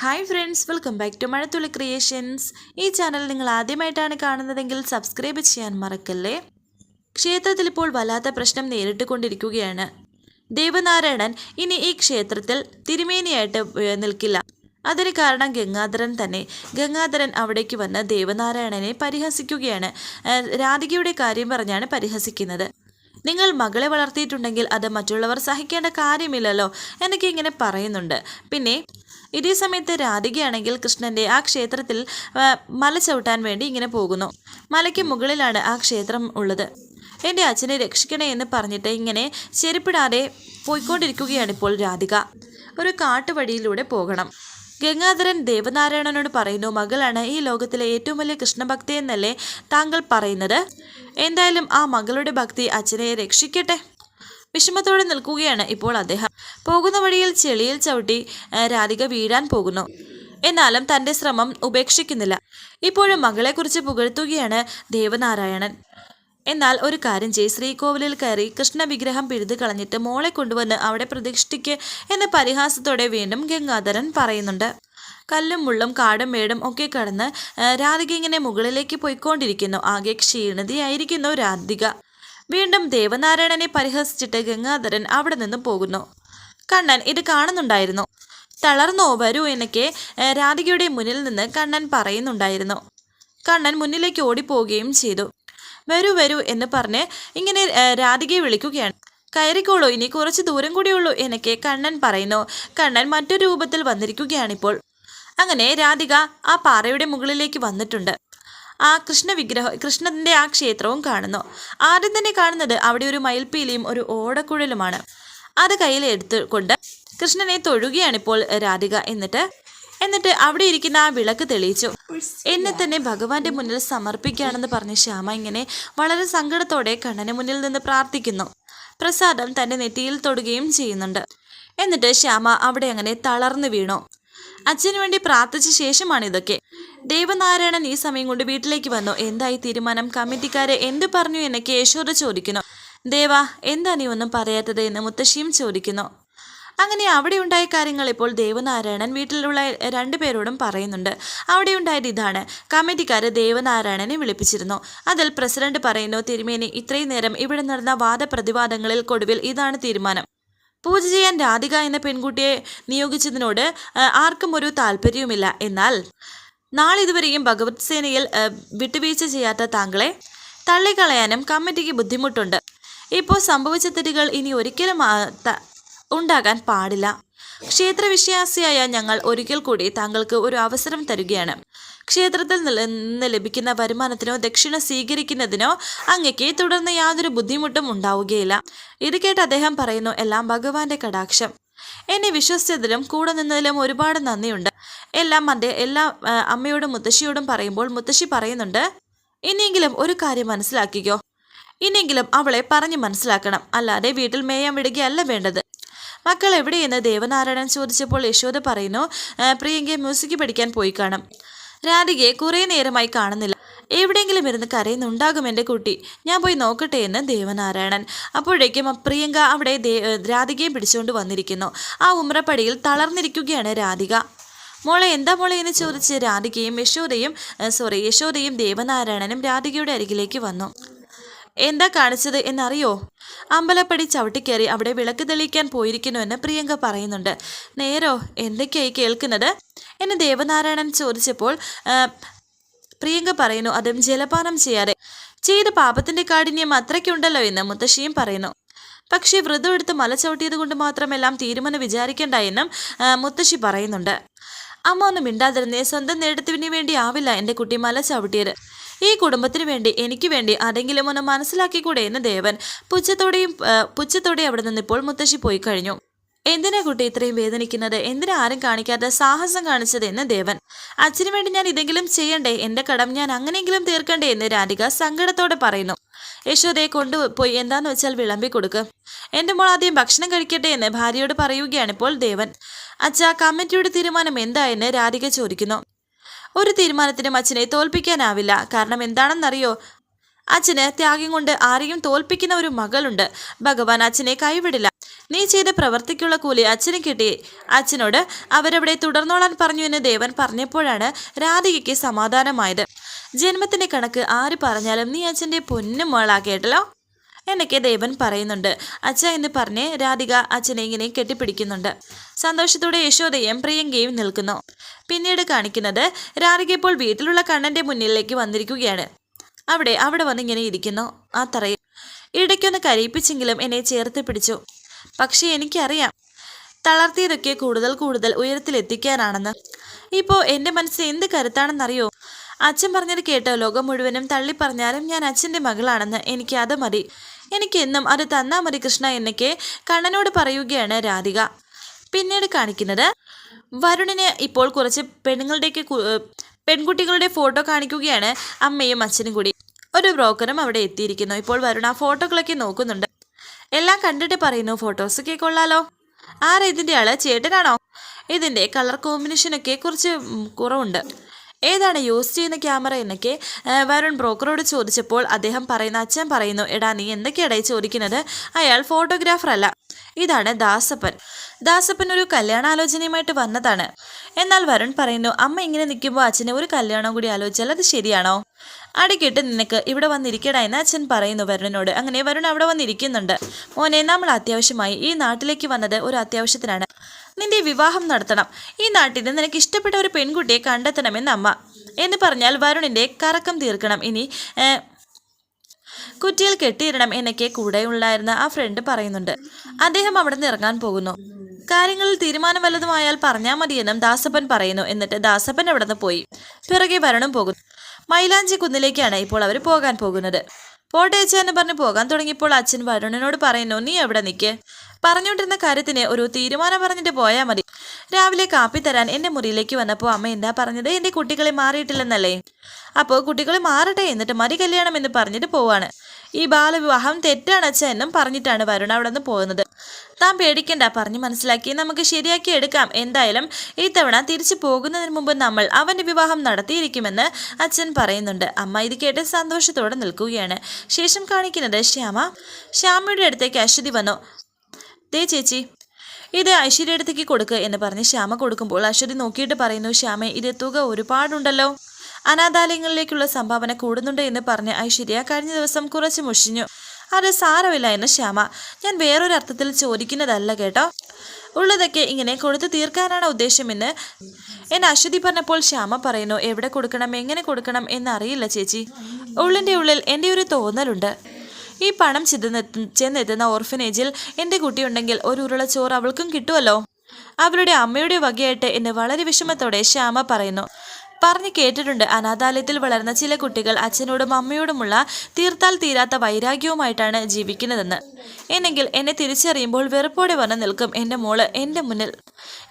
Hi friends welcome back to Mazhathulli creations ഈ channel നിങ്ങൾ ആദ്യമായിട്ടാണ് കാണുന്നതെങ്കിൽ സബ്സ്ക്രൈബ് ചെയ്യാൻ മറക്കല്ലേ? ക്ഷേത്രത്തിൽ ഇപ്പോൾ വല്ലാത്ത പ്രശ്നം നേരിട്ടുകൊണ്ടിരിക്കുകയാണ്. ദേവനാരായണൻ ഇനി ഈ ക്ഷേത്രത്തിൽ തിരുമേനിയായിട്ട് നിൽക്കില്ല. അതിന് കാരണം ഗംഗാധരൻ തന്നെ. ഗംഗാധരൻ അവിടേക്ക് വന്ന് ദേവനാരായണനെ പരിഹസിക്കുകയാണ്. രാധികയുടെ കാര്യം പറഞ്ഞാണ് പരിഹസിക്കുന്നത്. നിങ്ങൾ മകളെ വളർത്തിയിട്ടുണ്ടെങ്കിൽ അത് മറ്റുള്ളവർ സഹിക്കേണ്ട കാര്യമില്ലല്ലോ എന്നൊക്കെ ഇങ്ങനെ പറയുന്നുണ്ട്. പിന്നെ ഇതേ സമയത്ത് രാധികയാണെങ്കിൽ കൃഷ്ണന്റെ ആ ക്ഷേത്രത്തിൽ മല ചവിട്ടാൻ വേണ്ടി ഇങ്ങനെ പോകുന്നു. മലയ്ക്ക് മുകളിലാണ് ആ ക്ഷേത്രം ഉള്ളത്. എന്റെ അച്ഛനെ രക്ഷിക്കണേ എന്ന് പറഞ്ഞിട്ട് ഇങ്ങനെ ചെരുപ്പിടാതെ പോയിക്കൊണ്ടിരിക്കുകയാണിപ്പോൾ രാധിക. ഒരു കാട്ടുവഴിയിലൂടെ പോകണം. ഗംഗാധരൻ ദേവനാരായണനോട് പറയുന്നു മകളാണ് ഈ ലോകത്തിലെ ഏറ്റവും വലിയ കൃഷ്ണഭക്തി എന്നല്ലേ താങ്കൾ പറയുന്നത്? എന്തായാലും ആ മകളുടെ ഭക്തി അച്ഛനെ രക്ഷിക്കട്ടെ. വിഷമത്തോടെ നിൽക്കുകയാണ് ഇപ്പോൾ അദ്ദേഹം. പോകുന്ന വഴിയിൽ ചെളിയിൽ ചവിട്ടി രാധിക വീഴാൻ പോകുന്നു. എന്നാലും തന്റെ ശ്രമം ഉപേക്ഷിക്കുന്നില്ല. ഇപ്പോഴും മകളെക്കുറിച്ച് പുകഴ്ത്തുകയാണ് ദേവനാരായണൻ. എന്നാൽ ഒരു കാര്യം ചെയ് ശ്രീകോവിലിൽ കയറി കൃഷ്ണ വിഗ്രഹം പിഴുതു കളഞ്ഞിട്ട് മോളെ കൊണ്ടുവന്ന് അവിടെ പ്രതിഷ്ഠിക്ക് എന്ന പരിഹാസത്തോടെ വീണ്ടും ഗംഗാധരൻ പറയുന്നുണ്ട്. കല്ലും മുള്ളും കാടും മേടും ഒക്കെ കടന്ന് രാധിക ഇങ്ങനെ മുകളിലേക്ക് പോയിക്കൊണ്ടിരിക്കുന്നു. ആകെ ക്ഷീണതയായിരിക്കുന്നു രാധിക. വീണ്ടും ദേവനാരായണനെ പരിഹസിച്ചിട്ട് ഗംഗാധരൻ അവിടെ നിന്ന് പോകുന്നു. കണ്ണൻ ഇത് കാണുന്നുണ്ടായിരുന്നു. തളർന്നോ വരൂ എന്നൊക്കെ രാധികയുടെ മുന്നിൽ നിന്ന് കണ്ണൻ പറയുന്നുണ്ടായിരുന്നു. കണ്ണൻ മുന്നിലേക്ക് ഓടിപ്പോവുകയും ചെയ്തു. വരൂ വരൂ എന്ന് പറഞ്ഞ് ഇങ്ങനെ രാധികയെ വിളിക്കുകയാണ്. കയറിക്കോളൂ ഇനി കുറച്ച് ദൂരം കൂടിയുള്ളൂ എന്നൊക്കെ കണ്ണൻ പറയുന്നു. കണ്ണൻ മറ്റൊരു രൂപത്തിൽ വന്നിരിക്കുകയാണിപ്പോൾ. അങ്ങനെ രാധിക ആ പാറയുടെ മുകളിലേക്ക് വന്നിട്ടുണ്ട്. ആ കൃഷ്ണ വിഗ്രഹം കൃഷ്ണന്റെ ആ ക്ഷേത്രവും കാണുന്നു. ആദ്യം തന്നെ കാണുന്നത് അവിടെ ഒരു മയിൽപ്പീലിയും ഒരു ഓടക്കുഴലുമാണ്. അത് കയ്യിൽ എടുത്തുകൊണ്ട് കൃഷ്ണനെ തൊഴുകയാണിപ്പോൾ രാധിക. എന്നിട്ട് എന്നിട്ട് അവിടെ ഇരിക്കുന്ന ആ വിളക്ക് തെളിയിച്ചു. എന്നെ തന്നെ ഭഗവാന്റെ മുന്നിൽ സമർപ്പിക്കുകയാണെന്ന് പറഞ്ഞ് ശ്യാമ ഇങ്ങനെ വളരെ സങ്കടത്തോടെ കണ്ണന് മുന്നിൽ നിന്ന് പ്രാർത്ഥിക്കുന്നു. പ്രസാദം തന്റെ നെറ്റിയിൽ തൊടുകയും ചെയ്യുന്നുണ്ട്. എന്നിട്ട് ശ്യാമ അവിടെ അങ്ങനെ തളർന്നു വീണു. അച്ഛനു വേണ്ടി പ്രാർത്ഥിച്ച ശേഷമാണ് ഇതൊക്കെ. ദേവനാരായണൻ ഈ സമയം കൊണ്ട് വീട്ടിലേക്ക് വന്നു. എന്തായി തീരുമാനം? കമ്മിറ്റിക്കാരെ എന്ത് പറഞ്ഞു എന്നൊക്കെ യശോദ ചോദിക്കുന്നു. ദേവ എന്താ നീ ഒന്നും പറയാത്തത് എന്ന് മുത്തശ്ശിയും ചോദിക്കുന്നു. അങ്ങനെ അവിടെ ഉണ്ടായ കാര്യങ്ങൾ ഇപ്പോൾ ദേവനാരായണൻ വീട്ടിലുള്ള രണ്ടുപേരോടും പറയുന്നുണ്ട്. അവിടെ ഉണ്ടായത് ഇതാണ്. കമ്മിറ്റിക്കാർ ദേവനാരായണനെ വിളിപ്പിച്ചിരുന്നു. അതിൽ പ്രസിഡന്റ് പറയുന്നു തിരുമേനി ഇത്രയും നേരം ഇവിടെ നടന്ന വാദപ്രതിവാദങ്ങളിൽ കൊടുവിൽ ഇതാണ് തീരുമാനം. പൂജ ചെയ്യാൻ രാധിക എന്ന പെൺകുട്ടിയെ നിയോഗിച്ചതിനോട് ആർക്കും ഒരു താല്പര്യവുമില്ല. എന്നാൽ നാളിതുവരെയും ഭഗവത് സേനയിൽ വിട്ടുവീഴ്ച ചെയ്യാത്ത താങ്കളെ തള്ളിക്കളയാനും കമ്മിറ്റിക്ക് ബുദ്ധിമുട്ടുണ്ട്. ഇപ്പോൾ സംഭവിച്ച തെറ്റുകൾ ഇനി ഒരിക്കലും ഉണ്ടാകാൻ പാടില്ല. ക്ഷേത്രവിശ്വാസിയായ ഞങ്ങൾ ഒരിക്കൽ കൂടി താങ്കൾക്ക് ഒരു അവസരം തരികയാണ്. ക്ഷേത്രത്തിൽ നിന്ന് ലഭിക്കുന്ന വരുമാനത്തിനോ ദക്ഷിണ സ്വീകരിക്കുന്നതിനോ അങ്ങയ്ക്ക് തുടർന്ന് യാതൊരു ബുദ്ധിമുട്ടും ഉണ്ടാവുകയില്ല. ഇത് കേട്ട് അദ്ദേഹം പറയുന്നു എല്ലാം ഭഗവാന്റെ കടാക്ഷം. എന്നെ വിശ്വസിച്ചതിലും കൂടെ നിന്നതിലും ഒരുപാട് നന്ദിയുണ്ട്. എല്ലാം അതെ എല്ലാ അമ്മയോടും മുത്തശ്ശിയോടും പറയുമ്പോൾ മുത്തശ്ശി പറയുന്നുണ്ട് ഇനിയെങ്കിലും ഒരു കാര്യം മനസ്സിലാക്കിക്കോ. ഇനിയെങ്കിലും അവളെ പറഞ്ഞു മനസ്സിലാക്കണം. അല്ലാതെ വീട്ടിൽ മേയാൻ വിടുകയല്ല വേണ്ടത്. മക്കൾ എവിടെയെന്ന് ദേവനാരായണൻ ചോദിച്ചപ്പോൾ യശോദ പറയുന്നു "ആ, പ്രിയങ്കയെ മ്യൂസിക് പഠിക്കാൻ പോയി കാണും. രാധികയെ കുറേ നേരമായി കാണുന്നില്ല. എവിടെയെങ്കിലും ഇരുന്ന് കരയുന്നുണ്ടാകും എന്റെ കുട്ടി. ഞാൻ പോയി നോക്കട്ടെ എന്ന് ദേവനാരായണൻ. അപ്പോഴേക്കും പ്രിയങ്ക അവിടെ രാധികയെ പിടിച്ചുകൊണ്ട് വന്നിരിക്കുന്നു. ആ ഉമ്രപ്പടിയിൽ തളർന്നിരിക്കുകയാണ് രാധിക. മോളെ എന്താ മോളെ? എന്ന് ചോദിച്ച് രാധികയും യശോദയും സോറി യശോദയും ദേവനാരായണനും രാധികയുടെ അരികിലേക്ക് വന്നു. എന്താ കാണിച്ചത് എന്നറിയോ? അമ്പലപ്പടി ചവിട്ടിക്കയറി അവിടെ വിളക്ക് തെളിയിക്കാൻ പോയിരിക്കുന്നുവെന്ന് പ്രിയങ്ക പറയുന്നുണ്ട്. നേരോ എന്തൊക്കെയായി കേൾക്കുന്നത്? എന്ന് ദേവനാരായണൻ ചോദിച്ചപ്പോൾ പ്രിയങ്ക പറയുന്നു അതും ജലപാനം ചെയ്യാതെ. ചെയ്ത പാപത്തിന്റെ കാഠിന്യം അത്രയ്ക്കുണ്ടല്ലോ എന്ന് മുത്തശ്ശിയും പറയുന്നു. പക്ഷേ വ്രതം എടുത്ത് മല ചവിട്ടിയത് കൊണ്ട് മാത്രമെല്ലാം തീരുമാനം വിചാരിക്കേണ്ട എന്നും മുത്തശ്ശി പറയുന്നുണ്ട്. അമ്മ ഒന്നും മിണ്ടാതിരുന്നേ സ്വന്തം നേട്ടത്തിന് വേണ്ടി ആവില്ല എന്റെ കുട്ടി മല ചവിട്ടിയത്. ഈ കുടുംബത്തിന് വേണ്ടി എനിക്ക് വേണ്ടി ആരെങ്കിലും ഒന്ന് മനസ്സിലാക്കിക്കൂടെ എന്ന് ദേവൻ പുച്ഛത്തോടെയും പുച്ഛത്തോടെയും അവിടെ നിന്ന് ഇപ്പോൾ മുത്തശ്ശി പോയി കഴിഞ്ഞു. എന്തിനാ കുട്ടി ഇത്രയും വേദനിക്കുന്നത്? എന്തിനാ ആരും കാണിക്കാത്ത സാഹസം കാണിച്ചത് എന്ന് ദേവൻ. അച്ഛനു വേണ്ടി ഞാൻ ഇതെങ്കിലും ചെയ്യണ്ടേ? എന്റെ കടം ഞാൻ അങ്ങനെയെങ്കിലും തീർക്കണ്ടേ എന്ന് രാധിക സങ്കടത്തോടെ പറയുന്നു. യശോദയെ കൊണ്ടുപോയി എന്താന്ന് വെച്ചാൽ വിളമ്പി കൊടുക്ക്. എന്റെ മോൾ ആദ്യം ഭക്ഷണം കഴിക്കട്ടെ എന്ന് ഭാര്യയോട് പറയുകയാണ് ഇപ്പോൾ ദേവൻ. അച്ഛാ കമ്മിറ്റിയുടെ തീരുമാനം എന്തായെന്ന് രാധിക ചോദിക്കുന്നു. ഒരു തീരുമാനത്തിനും അച്ഛനെ തോൽപ്പിക്കാനാവില്ല. കാരണം എന്താണെന്നറിയോ? അച്ഛന് ത്യാഗം കൊണ്ട് ആരെയും തോൽപ്പിക്കുന്ന ഒരു മകളുണ്ട്. ഭഗവാൻ അച്ഛനെ കൈവിടില്ല. നീ ചെയ്ത പ്രവർത്തിക്കുള്ള കൂലി അച്ഛന് കിട്ടി. അച്ഛനോട് അവരവിടെ തുടർന്നോളാൻ പറഞ്ഞു എന്ന് ദേവൻ പറഞ്ഞപ്പോഴാണ് രാധികയ്ക്ക് സമാധാനമായത്. ജന്മത്തിന്റെ കണക്ക് ആര് പറഞ്ഞാലും നീ അച്ഛന്റെ പൊന്നും മോളാ കേട്ടല്ലോ എന്നൊക്കെ ദേവൻ പറയുന്നുണ്ട്. അച്ഛ എന്ന് പറഞ്ഞ് രാധിക അച്ഛനെ ഇങ്ങനെ കെട്ടിപ്പിടിക്കുന്നുണ്ട്. സന്തോഷത്തോടെ യശോദയും പ്രിയങ്കയും നിൽക്കുന്നു. പിന്നീട് കാണിക്കുന്നത് രാധിക ഇപ്പോൾ വീട്ടിലുള്ള കണ്ണന്റെ മുന്നിലേക്ക് വന്നിരിക്കുകയാണ്. അവിടെ അവിടെ വന്ന് ഇങ്ങനെ ഇരിക്കുന്നു. ആ തറയിൽ ഇടയ്ക്കൊന്ന് കരയിപ്പിച്ചെങ്കിലും എന്നെ ചേർത്ത് പിടിച്ചു. പക്ഷേ എനിക്കറിയാം തളർത്തിയതൊക്കെ കൂടുതൽ കൂടുതൽ ഉയരത്തിലെത്തിക്കാനാണെന്ന്. ഇപ്പോൾ എന്റെ മനസ്സിൽ എന്ത് കരുത്താണെന്നറിയോ? അച്ഛൻ പറഞ്ഞത് കേട്ടോ ലോകം മുഴുവനും തള്ളി പറഞ്ഞാലും ഞാൻ അച്ഛന്റെ മകളാണെന്ന് എനിക്ക് അത് മതി. എനിക്ക് എന്നും അത് തന്നാ മതി കൃഷ്ണ എന്നൊക്കെ കണ്ണനോട് പറയുകയാണ് രാധിക. പിന്നീട് കാണിക്കുന്നത് വരുണിന് ഇപ്പോൾ കുറച്ച് പെണ്ണുങ്ങളുടെയൊക്കെ പെൺകുട്ടികളുടെ ഫോട്ടോ കാണിക്കുകയാണ് അമ്മയും അച്ഛനും കൂടി. ഒരു ബ്രോക്കറും അവിടെ എത്തിയിരിക്കുന്നു. ഇപ്പോൾ വരുൺ ആ ഫോട്ടോകളൊക്കെ നോക്കുന്നുണ്ട്. എല്ലാം കണ്ടിട്ട് പറയുന്നു ഫോട്ടോസൊക്കെ കൊള്ളാലോ. ആരാ ഇതിന്റെ ആൾ? ചേട്ടനാണോ? ഇതിന്റെ കളർ കോമ്പിനേഷനൊക്കെ കുറച്ച് കുറവുണ്ട്. ഏതാണ് യൂസ് ചെയ്യുന്ന ക്യാമറ എന്നൊക്കെ വരുൺ ബ്രോക്കറോട് ചോദിച്ചപ്പോൾ അദ്ദേഹം പറയുന്ന അച്ഛൻ പറയുന്നു എടാ നീ എന്തൊക്കെയാടായി ചോദിക്കുന്നത്? അയാൾ ഫോട്ടോഗ്രാഫർ അല്ല. ഇതാണ് ദാസപ്പൻ. ദാസപ്പൻ ഒരു കല്യാണാലോചനയുമായിട്ട് വന്നതാണ്. എന്നാൽ വരുൺ പറയുന്നു അമ്മ ഇങ്ങനെ നിൽക്കുമ്പോൾ അച്ഛനെ ഒരു കല്യാണം കൂടി ആലോചിച്ചാൽ അത് ശരിയാണോ? അടിക്കിട്ട് നിനക്ക് ഇവിടെ വന്നിരിക്കടാ എന്ന് അച്ഛൻ പറയുന്നു വരുണിനോട്. അങ്ങനെ വരുൺ അവിടെ വന്നിരിക്കുന്നുണ്ട്. മോനെ നമ്മൾ അത്യാവശ്യമായി ഈ നാട്ടിലേക്ക് വന്നത് ഒരു അത്യാവശ്യത്തിനാണ്. നിന്റെ വിവാഹം നടത്തണം. ഈ നാട്ടിൽ നിനക്ക് ഇഷ്ടപ്പെട്ട ഒരു പെൺകുട്ടിയെ കണ്ടെത്തണമെന്ന് അമ്മ. എന്ന് പറഞ്ഞാൽ വരുണിന്റെ കറക്കം തീർക്കണം. ഇനി കുറ്റിയിൽ കെട്ടിയിടണം എന്നൊക്കെ കൂടെ ഉണ്ടായിരുന്ന ആ ഫ്രണ്ട് പറയുന്നുണ്ട്. അദ്ദേഹം അവിടെ നിന്ന് ഇറങ്ങാൻ പോകുന്നു. കാര്യങ്ങളിൽ തീരുമാനം വല്ലതുമായാൽ പറഞ്ഞാൽ മതിയെന്നും ദാസപ്പൻ പറയുന്നു. എന്നിട്ട് ദാസപ്പൻ അവിടെ നിന്ന് പോയി. പിറകെ വരണം പോകുന്നു. മൈലാഞ്ചി കുന്നിലേക്കാണ് ഇപ്പോൾ അവർ പോകാൻ പോകുന്നത്. പോട്ടേച്ച എന്ന് പറഞ്ഞ് പോകാൻ തുടങ്ങിയപ്പോൾ അച്ഛൻ വരുണനോട് പറയുന്നു നീ എവിടെ നിൽക്ക് പറഞ്ഞുകൊണ്ടിരുന്ന കാര്യത്തിന് ഒരു തീരുമാനം പറഞ്ഞിട്ട് പോയാൽ മതി. രാവിലെ കാപ്പി തരാൻ എന്റെ മുറിയിലേക്ക് വന്നപ്പോൾ അമ്മ എന്താ പറഞ്ഞത്? എന്റെ കുട്ടികളെ മാറിയിട്ടില്ലെന്നല്ലേ? അപ്പോൾ കുട്ടികളെ മാറട്ടെ എന്നിട്ട് മതി കല്യാണം എന്ന് പറഞ്ഞിട്ട് പോവാണ്. ഈ ബാലവിവാഹം തെറ്റാണ് അച്ഛൻ എന്നും പറഞ്ഞിട്ടാണ് വരുണ അവിടെ നിന്ന് പോകുന്നത് താൻ പേടിക്കണ്ട. പറഞ്ഞ് മനസ്സിലാക്കി. നമുക്ക് ശരിയാക്കി എടുക്കാം. എന്തായാലും ഈ തവണ തിരിച്ചു പോകുന്നതിന് മുമ്പ് നമ്മൾ അവന്റെ വിവാഹം നടത്തിയിരിക്കുമെന്ന് അച്ഛൻ പറയുന്നുണ്ട്. അമ്മ ഇത് കേട്ട് സന്തോഷത്തോടെ നിൽക്കുകയാണ്. ശേഷം കാണിക്കുന്നത് ശ്യാമ. ശ്യാമയുടെ അടുത്തേക്ക് അശ്വതി വന്നു. ദേ ചേച്ചി ഇത് ഐശ്വര്യ അടുത്തേക്ക് കൊടുക്ക് എന്ന് പറഞ്ഞ് ശ്യാമ കൊടുക്കുമ്പോൾ അശ്വതി നോക്കിയിട്ട് പറയുന്നു ശ്യാമ ഇത് തുക ഒരുപാടുണ്ടല്ലോ. അനാഥാലയങ്ങളിലേക്കുള്ള സംഭാവന കൂടുന്നുണ്ട് എന്ന് പറഞ്ഞ് ഐശ്വര്യ കഴിഞ്ഞ ദിവസം കുറച്ച് മുഷിഞ്ഞു. അത് സാരമില്ല എന്ന് ശ്യാമ. ഞാൻ വേറൊരു അർത്ഥത്തിൽ ചോദിക്കുന്നതല്ല കേട്ടോ. ഉള്ളതൊക്കെ ഇങ്ങനെ കൊടുത്തു തീർക്കാനാണ് ഉദ്ദേശമെന്ന് എന്നെ അശ്വതി പറഞ്ഞപ്പോൾ ശ്യാമ പറയുന്നു എവിടെ കൊടുക്കണം എങ്ങനെ കൊടുക്കണം എന്നറിയില്ല ചേച്ചി. ഉള്ളിന്റെ ഉള്ളിൽ എന്റെ ഒരു തോന്നലുണ്ട്. ഈ പണം ചെന്നെത്തു ചെന്നെത്തുന്ന ഓർഫനേജിൽ എന്റെ കുട്ടിയുണ്ടെങ്കിൽ ഒരു ഉരുള ചോറ് അവൾക്കും കിട്ടുമല്ലോ അവരുടെ അമ്മയുടെ വകയായിട്ട് എന്ന് വളരെ വിഷമത്തോടെ ശ്യാമ പറയുന്നു പറഞ്ഞു കേട്ടിട്ടുണ്ട്. അനാഥാലയത്തിൽ വളർന്ന ചില കുട്ടികൾ അച്ഛനോടും അമ്മയോടുമുള്ള തീർത്താൽ തീരാത്ത വൈരാഗ്യവുമായിട്ടാണ് ജീവിക്കുന്നതെന്ന്. എന്നെങ്കിൽ എന്നെ തിരിച്ചറിയുമ്പോൾ വെറുപ്പോടെ വന്ന് നിൽക്കും എന്റെ മോൾ എന്റെ മുന്നിൽ.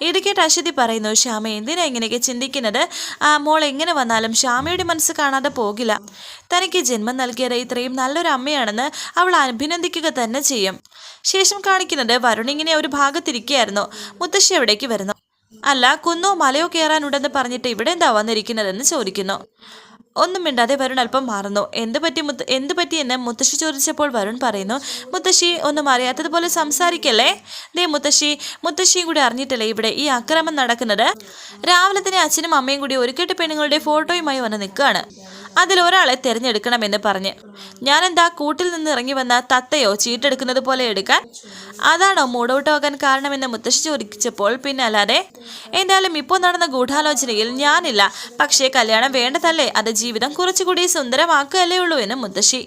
ഇടയ്ക്കേട്ട് അശ്വതി പറയുന്നു ശ്യാമ എന്തിനാ ഇങ്ങനെയൊക്കെ ചിന്തിക്കുന്നത്? ആ മോൾ എങ്ങനെ വന്നാലും ശ്യാമയുടെ മനസ്സ് കാണാതെ പോകില്ല. തനിക്ക് ജന്മം നൽകിയത് ഇത്രയും നല്ലൊരു അമ്മയാണെന്ന് അവൾ അഭിനന്ദിക്കുക തന്നെ ചെയ്യും. ശേഷം കാണിക്കുന്നത് വരുണിങ്ങനെ ഒരു ഭാഗത്തിരിക്കുകയായിരുന്നു മുത്തശ്ശി എവിടേക്ക് വരുന്നു. അല്ല കുന്നോ മലയോ കയറാനുണ്ടെന്ന് പറഞ്ഞിട്ട് ഇവിടെ എന്താ വന്നിരിക്കുന്നതെന്ന് ചോദിക്കുന്നു. ഒന്നും മിണ്ടാതെ വരുൺ അല്പം മാറുന്നു. എന്ത് പറ്റി മുത്ത എന്ത് പറ്റി എന്ന് മുത്തശ്ശി ചോദിച്ചപ്പോൾ വരുൺ പറയുന്നു മുത്തശ്ശി ഒന്നും അറിയാത്തതുപോലെ സംസാരിക്കല്ലേ? ദേ മുത്തശ്ശി മുത്തശ്ശിയും കൂടി അറിഞ്ഞിട്ടല്ലേ ഇവിടെ ഈ അക്രമം നടക്കുന്നത്? രാവിലെ തന്നെ അച്ഛനും അമ്മയും കൂടി ഒരുക്കെട്ട് കെട്ട് പെണ്ണുങ്ങളുടെ ഫോട്ടോയുമായി വന്ന് നിൽക്കുകയാണ്. അതിലൊരാളെ തിരഞ്ഞെടുക്കണമെന്ന് പറഞ്ഞ്. ഞാനെന്താ കൂട്ടിൽ നിന്ന് ഇറങ്ങി വന്ന തത്തയോ ചീട്ടെടുക്കുന്നത് പോലെ എടുക്കാൻ? അതാണോ മൂടൗട്ടാകാൻ കാരണമെന്ന് മുത്തശ്ശി ചോദിച്ചപ്പോൾ പിന്നെ അല്ലാതെ എന്തായാലും ഇപ്പോൾ നടന്ന ഗൂഢാലോചനയിൽ ഞാനില്ല. പക്ഷേ കല്യാണം വേണ്ടതല്ലേ? അത് ജീവിതം കുറച്ചുകൂടി സുന്ദരമാക്കുകയല്ലേ ഉള്ളൂ എന്ന് മുത്തശ്ശി.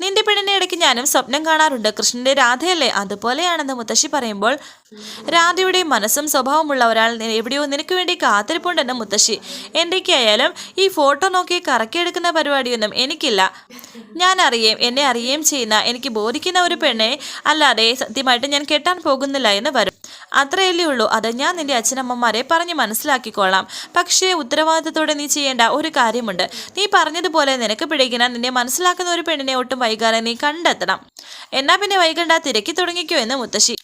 നിന്റെ പെണ്ണിനെ ഇടയ്ക്ക് ഞാനും സ്വപ്നം കാണാറുണ്ട് കൃഷ്ണന്റെ രാധയല്ലേ? അതുപോലെയാണെന്ന് മുത്തശ്ശി പറയുമ്പോൾ രാധയുടെ മനസ്സും സ്വഭാവമുള്ള ഒരാൾ എവിടെയോ നിനക്ക് വേണ്ടി കാത്തിരിപ്പുണ്ടെന്ന് മുത്തശ്ശി. എന്തൊക്കെയായാലും ഈ ഫോട്ടോ നോക്കി കറക്കിയെടുക്കുന്ന പരിപാടിയൊന്നും എനിക്കില്ല. ഞാൻ അറിയേം എന്നെ അറിയുകയും ചെയ്യുന്ന എനിക്ക് ബോധിക്കുന്ന ഒരു പെണ്ണെ അല്ലാതെ സത്യമായിട്ട് ഞാൻ കെട്ടാൻ പോകുന്നില്ല എന്ന് വരും. അത്രയല്ലേ ഉള്ളൂ. അത് ഞാൻ നിന്റെ അച്ഛനമ്മമാരെ പറഞ്ഞ് മനസ്സിലാക്കിക്കൊള്ളാം. പക്ഷേ ഉത്തരവാദിത്തത്തോടെ നീ ചെയ്യേണ്ട ഒരു കാര്യമുണ്ട്. നീ പറഞ്ഞതുപോലെ നിനക്ക് പിടിക്കുന്ന നിന്നെ മനസ്സിലാക്കുന്ന ഒരു പെണ്ണിനെ ഒട്ടും വൈകാതെ നീ കണ്ടെത്തണം. എന്നാ പിന്നെ വൈകണ്ട തിരക്കി തുടങ്ങിക്കോ എന്ന് മുത്തശ്ശി.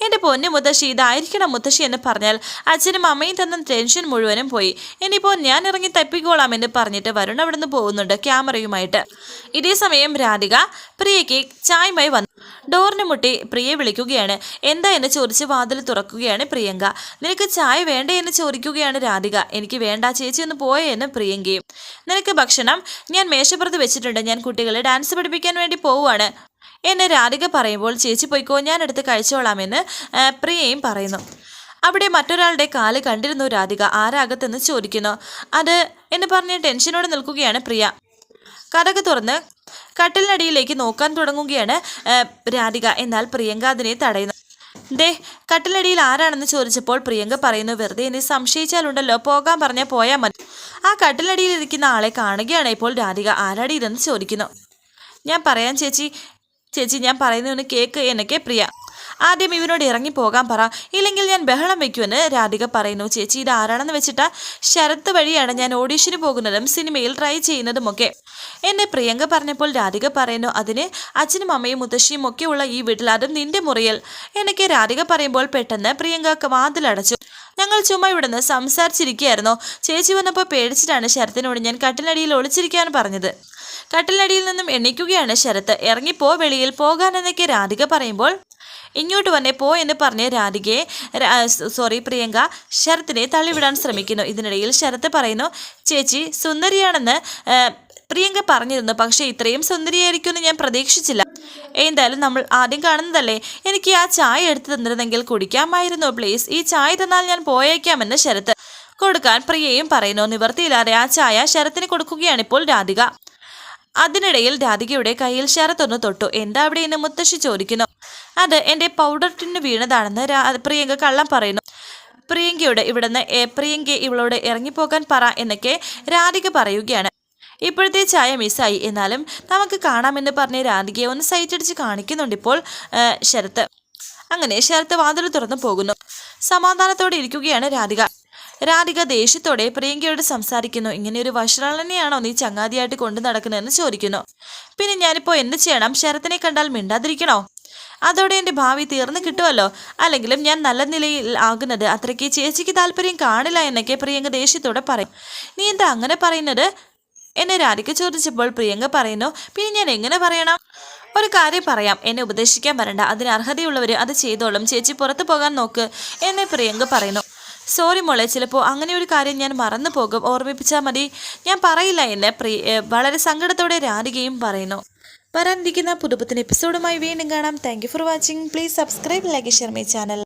എന്റെ പൊന്നു മുത്തശ്ശി ഇതായിരിക്കണം മുത്തശ്ശി എന്ന് പറഞ്ഞാൽ അച്ഛനും അമ്മയും തന്ന ടെൻഷൻ മുഴുവനും പോയി. ഇനിയിപ്പോൾ ഞാൻ ഇറങ്ങി തപ്പിക്കോളാം എന്ന് പറഞ്ഞിട്ട് വരുൺ അവിടെ നിന്ന് പോകുന്നുണ്ട് ക്യാമറയുമായിട്ട്. ഇതേ സമയം രാധിക പ്രിയയ്ക്ക് ചായമായി വന്നു. ഡോറിന് മുട്ടി പ്രിയെ വിളിക്കുകയാണ്. എന്താ എന്ന് ചോദിച്ച് വാതിൽ തുറക്കുകയാണ് പ്രിയങ്ക. നിനക്ക് ചായ വേണ്ടേ എന്ന് ചോദിക്കുകയാണ് രാധിക. എനിക്ക് വേണ്ട ചേച്ചി ഒന്ന് പോയേ എന്ന് പ്രിയങ്കയും. നിനക്ക് ഭക്ഷണം? ഞാൻ മേശപ്പുറത്ത് വെച്ചിട്ടുണ്ട്. ഞാൻ കുട്ടികളെ ഡാൻസ് പഠിപ്പിക്കാൻ വേണ്ടി പോവുകയാണ്. എന്നെ രാധിക പറയുമ്പോൾ ചേച്ചി പോയിക്കോ ഞാൻ എടുത്ത് കഴിച്ചോളാമെന്ന് പ്രിയയും പറയുന്നു. അവിടെ മറ്റൊരാളുടെ കാൽ കണ്ടിരുന്നു രാധിക ആരാകത്തെന്ന് ചോദിക്കുന്നു. അത് എന്ന് പറഞ്ഞ് ടെൻഷനോടെ നിൽക്കുകയാണ് പ്രിയ. കഥക് തുറന്ന് കട്ടിലിനടിയിലേക്ക് നോക്കാൻ തുടങ്ങുകയാണ് രാധിക. എന്നാൽ പ്രിയങ്ക അതിനെ തടയുന്നു. ദേ കട്ടിലടിയിൽ ആരാണെന്ന് ചോദിച്ചപ്പോൾ പ്രിയങ്ക പറയുന്നു വെറുതെ എന്നെ സംശയിച്ചാലുണ്ടല്ലോ പോകാൻ പറഞ്ഞാൽ പോയാൽ മതി. ആ കട്ടിലടിയിൽ ഇരിക്കുന്ന ആളെ കാണുകയാണ് ഇപ്പോൾ രാധിക. ആരാടി ചോദിക്കുന്നു? ഞാൻ പറയാം ചേച്ചി. ചേച്ചി ഞാൻ പറയുന്നതൊന്ന് കേക്ക് എന്നൊക്കെ പ്രിയ. ആദ്യം ഇവനോട് ഇറങ്ങി പോകാൻ പറ. ഇല്ലെങ്കിൽ ഞാൻ ബഹളം വെക്കുമെന്ന് രാധിക പറയുന്നു. ചേച്ചി ഇത് ആരാണെന്ന് വെച്ചിട്ട്? ശരത്ത് വഴിയാണ് ഞാൻ ഓഡീഷന് പോകുന്നതും സിനിമയിൽ ട്രൈ ചെയ്യുന്നതുമൊക്കെ. എന്നെ പ്രിയങ്ക പറഞ്ഞപ്പോൾ രാധിക പറയുന്നു അതിന് അച്ഛനും അമ്മയും മുത്തശ്ശിയും ഒക്കെ ഉള്ള ഈ വീട്ടിൽ അതും നിന്റെ മുറിയൽ. എന്നൊക്കെ രാധിക പറയുമ്പോൾ പെട്ടെന്ന് പ്രിയങ്ക വാതിലടച്ചു. ഞങ്ങൾ ചുമ്മാ ഇവിടുന്ന് സംസാരിച്ചിരിക്കുകയായിരുന്നു. ചേച്ചി വന്നപ്പോൾ പേടിച്ചിട്ടാണ് ശരത്തിനോട് ഞാൻ കട്ടിലടിയിൽ ഒളിച്ചിരിക്കാൻ പറഞ്ഞത്. കട്ടിലടിയിൽ നിന്നും എണ്ണിക്കുകയാണ് ശരത്ത് ഇറങ്ങിപ്പോ വെളിയിൽ പോകാനെന്നൊക്കെ രാധിക പറയുമ്പോൾ ഇങ്ങോട്ട് വന്നെ പോ എന്ന് പറഞ്ഞ് രാധികയെ സോറി പ്രിയങ്ക ശരത്തിനെ തള്ളിവിടാൻ ശ്രമിക്കുന്നു. ഇതിനിടയിൽ ശരത്ത് പറയുന്നു ചേച്ചി സുന്ദരിയാണെന്ന് പ്രിയങ്ക പറഞ്ഞിരുന്നു. പക്ഷേ ഇത്രയും സുന്ദരിയായിരിക്കുമെന്ന് ഞാൻ പ്രതീക്ഷിച്ചില്ല. എന്തായാലും നമ്മൾ ആദ്യം കാണുന്നതല്ലേ? എനിക്ക് ആ ചായ എടുത്തു തന്നിരുന്നെങ്കിൽ കുടിക്കാമായിരുന്നു. പ്ലീസ് ഈ ചായ തന്നാൽ ഞാൻ പോയേക്കാമെന്ന് ശരത്ത് കൊടുക്കാൻ പ്രിയയും പറയുന്നു. നിവർത്തിയില്ലാതെ ആ ചായ ശരത്തിന് കൊടുക്കുകയാണിപ്പോൾ രാധിക. അതിനിടയിൽ രാധികയുടെ കയ്യിൽ ശരത്തൊന്ന് തൊട്ടു. എന്താ അവിടെ എന്ന് മുത്തശ്ശി ചോദിക്കുന്നു? അത് എന്റെ പൗഡർ ടിന്ന് വീണതാണെന്ന് പ്രിയങ്ക കള്ളം പറയുന്നു. പ്രിയങ്കയോട് ഇവിടുന്ന് പ്രിയങ്ക ഇവളോട് ഇറങ്ങിപ്പോകാൻ പറ എന്നൊക്കെ രാധിക പറയുകയാണ്. ഇപ്പോഴത്തെ ചായ മിസ്സായി. എന്നാലും നമുക്ക് കാണാമെന്ന് പറഞ്ഞ് രാധികയെ ഒന്ന് സൈറ്റടിച്ച് കാണിക്കുന്നുണ്ട് ഇപ്പോൾ ശരത്ത്. അങ്ങനെ ശരത്ത് വാതിൽ തുറന്നു പോകുന്നു. സമാധാനത്തോടെ ഇരിക്കുകയാണ് രാധിക. രാധിക ദേഷ്യത്തോടെ പ്രിയങ്കയോട് സംസാരിക്കുന്നു. ഇങ്ങനെ ഒരു വഷളനെയാണോ നീ ചങ്ങാതിയായിട്ട് കൊണ്ടു നടക്കുന്നതെന്ന് ചോദിക്കുന്നു. പിന്നെ ഞാനിപ്പോൾ എന്ത് ചെയ്യണം? ശരത്തിനെ കണ്ടാൽ മിണ്ടാതിരിക്കണോ? അതോടെ എന്റെ ഭാവി തീർന്നു കിട്ടുമല്ലോ അല്ലെങ്കിലും ഞാൻ നല്ല നിലയിൽ ആകുന്നത് അത്രയ്ക്ക് ചേച്ചിക്ക് താല്പര്യം കാണില്ല എന്നൊക്കെ പ്രിയങ്ക ദേഷ്യത്തോടെ പറയും. നീ എന്താ അങ്ങനെ പറയുന്നത്? എന്നെ രാധിക ചോദിച്ചപ്പോൾ പ്രിയങ്ക പറയുന്നു പിന്നെ ഞാൻ എങ്ങനെ പറയണം? ഒരു കാര്യം പറയാം. എന്നെ ഉപദേശിക്കാൻ വരണ്ട. അതിന് അർഹതയുള്ളവർ അത് ചെയ്തോളും. ചേച്ചി പുറത്തു പോകാൻ നോക്ക് എന്നെ പ്രിയങ്ക പറയുന്നു. സോറി മോളെ ചിലപ്പോൾ അങ്ങനെ ഒരു കാര്യം ഞാൻ മറന്നു പോകും. ഓർമ്മിപ്പിച്ചാൽ മതി. ഞാൻ പറയില്ല എന്ന്. പ്രിയ വളരെ സങ്കടത്തോടെ രാധികയും പറയുന്നു. വരാനിരിക്കുന്ന പുതുപുത്തൻ എപ്പിസോഡുമായി വീണ്ടും കാണാം. Thank for watching please subscribe like share my channel